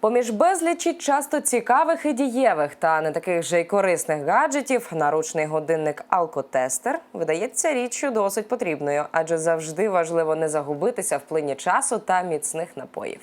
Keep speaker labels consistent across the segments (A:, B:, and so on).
A: Поміж безлічі часто цікавих і дієвих та не таких же й корисних гаджетів, наручний годинник Алкотестер видається річчю досить потрібною, адже завжди важливо не загубитися в плині часу та міцних напоїв.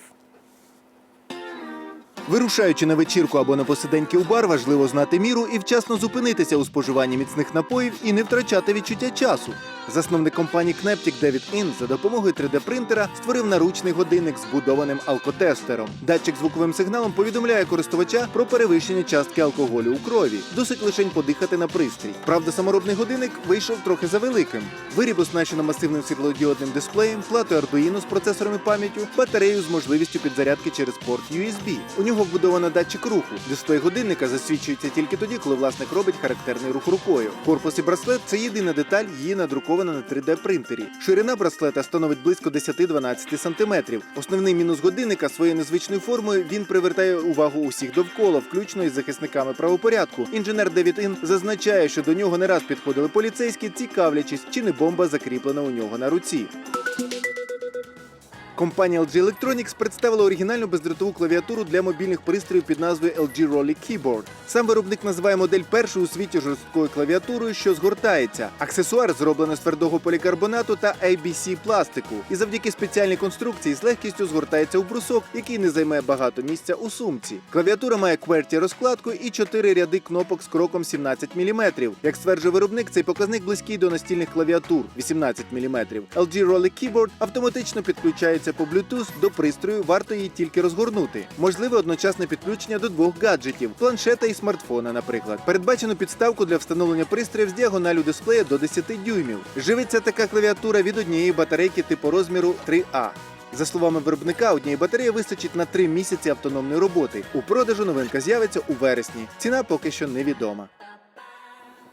B: Вирушаючи на вечірку або на посиденьки у бар, важливо знати міру і вчасно зупинитися у споживанні міцних напоїв і не втрачати відчуття часу. Засновник компанії Kneptic Девід Ін за допомогою 3D-принтера створив наручний годинник з вбудованим алкотестером. Датчик звуковим сигналом повідомляє користувача про перевищення частки алкоголю у крові. Досить лишень подихати на пристрій. Правда, саморобний годинник вийшов трохи завеликим. Виріб оснащено масивним світлодіодним дисплеєм, платою Arduino з процесором і батареєю з можливістю підзарядки через порт USB. У нього вбудовано датчик руху. Дисплей годинника засвідчується тільки тоді, коли власник робить характерний рух рукою. Корпус і браслет це єдина деталь, її надрукована на 3D принтері. Ширина браслета становить близько 10-12 см. Основний мінус годинника своєю незвичною формою він привертає увагу усіх довкола, включно із захисниками правопорядку. Інженер Девід Ін зазначає, що до нього не раз підходили поліцейські, цікавлячись, чи не бомба закріплена у нього на руці. Компанія LG Electronics представила оригінальну бездротову клавіатуру для мобільних пристроїв під назвою LG Rolly Keyboard. Сам виробник називає модель першою у світі жорсткою клавіатурою, що згортається. Аксесуар зроблено з твердого полікарбонату та ABC пластику, і завдяки спеціальній конструкції з легкістю згортається у брусок, який не займає багато місця у сумці. Клавіатура має QWERTY розкладку і чотири ряди кнопок з кроком 17 мм. Як стверджує виробник, цей показник близький до настільних клавіатур 18 мм. LG Rolly Keyboard автоматично підключається по Bluetooth до пристрою, варто її тільки розгорнути. Можливе одночасне підключення до двох гаджетів планшета і смартфона, наприклад. Передбачено підставку для встановлення пристроїв з діагоналю дисплея до 10 дюймів. Живиться така клавіатура від однієї батарейки типу розміру 3А. За словами виробника, однієї батареї вистачить на 3 місяці автономної роботи. У продажу новинка з'явиться у вересні. Ціна поки що невідома.